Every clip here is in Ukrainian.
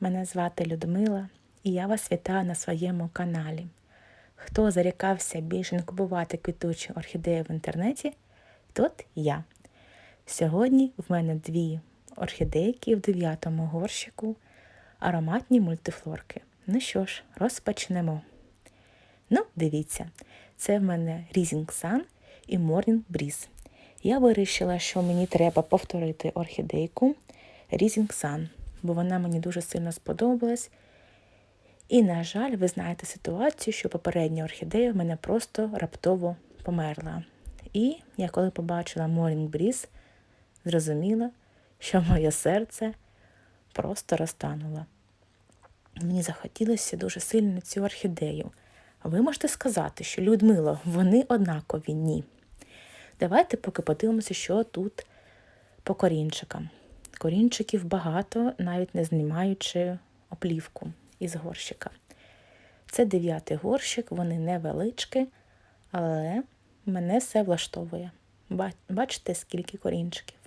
Мене звати Людмила і я вас вітаю на своєму каналі. Хто зарікався більше не купувати квітучі орхідеї в інтернеті, тот я. Сьогодні в мене дві орхідейки в дев'ятому горщику, ароматні мультифлорки. Ну що ж, розпочнемо. Ну, дивіться, це в мене Rising Sun і Morning Breeze. Я вирішила, що мені треба повторити орхідейку Rising Sun, бо вона мені дуже сильно сподобалась. І, на жаль, ви знаєте ситуацію, що попередня орхідея в мене просто раптово померла. І я коли побачила Morning Breeze, зрозуміла, що моє серце просто розтануло. Мені захотілося дуже сильно цю орхідею. Ви можете сказати, що Людмило, вони однакові ні. Давайте поки подивимося, що тут по корінчикам. Корінчиків багато, навіть не знімаючи оплівку із горщика. Це дев'ятий горщик, вони невеличкі, але мене все влаштовує. Бачите, скільки корінчиків.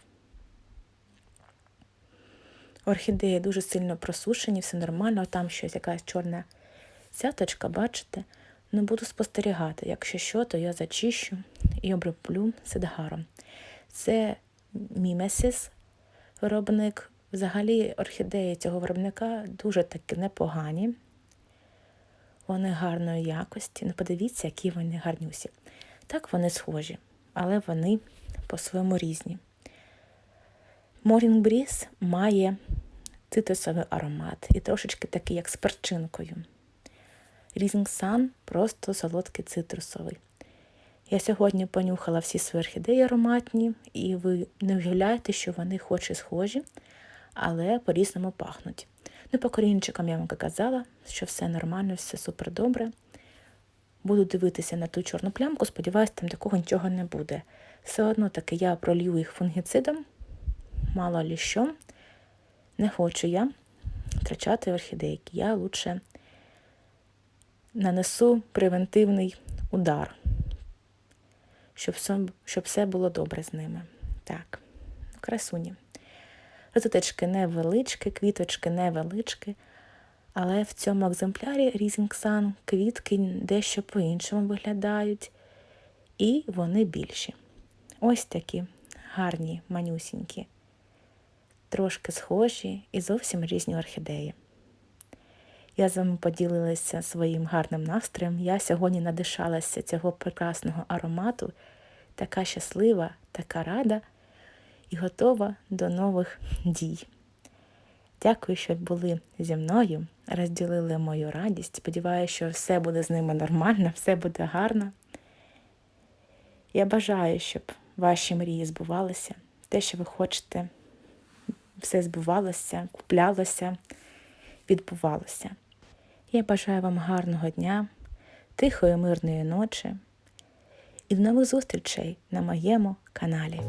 Орхідеї дуже сильно просушені, все нормально, там щось якась чорна цяточка, бачите? Ну, буду спостерігати. Якщо що, то я зачищу і оброблю сидгаром. Це мімесіс виробник. Взагалі орхідеї цього виробника дуже таки непогані. Вони гарної якості. Ну, подивіться, які вони гарнюсі. Так вони схожі, але вони по-своєму різні. Morning Breeze має цитрусовий аромат і трошечки такий, як з перчинкою. Rising Sun просто солодкий цитрусовий. Я сьогодні понюхала всі свої орхідеї ароматні, і ви не уявляєте, що вони хоч і схожі, але по-різному пахнуть. Ну, по корінчикам я вам казала, що все нормально, все супер добре. Буду дивитися на ту чорну плямку, сподіваюся, там такого нічого не буде. Все одно таки я пролью їх фунгіцидом, мало лі що. Не хочу я втрачати орхідейки. Я лучше нанесу превентивний удар, щоб все, щоб все було добре з ними. Так, красуні. Розеточки невеличкі, квіточки невеличкі, але в цьому екземплярі Sun квітки дещо по-іншому виглядають, і вони більші. Ось такі гарні, манюсінькі, трошки схожі і зовсім різні орхідеї. Я з вами поділилася своїм гарним настроєм. Я сьогодні надишалася цього прекрасного аромату, така щаслива, така рада і готова до нових дій. Дякую, що були зі мною, розділили мою радість. Сподіваюся, що все буде з ними нормально, все буде гарно. Я бажаю, щоб ваші мрії збувалися, те, що ви хочете, все збувалося, куплялося, відбувалося. Я бажаю вам гарного дня, тихої, мирної ночі і до нових зустрічей на моєму каналі.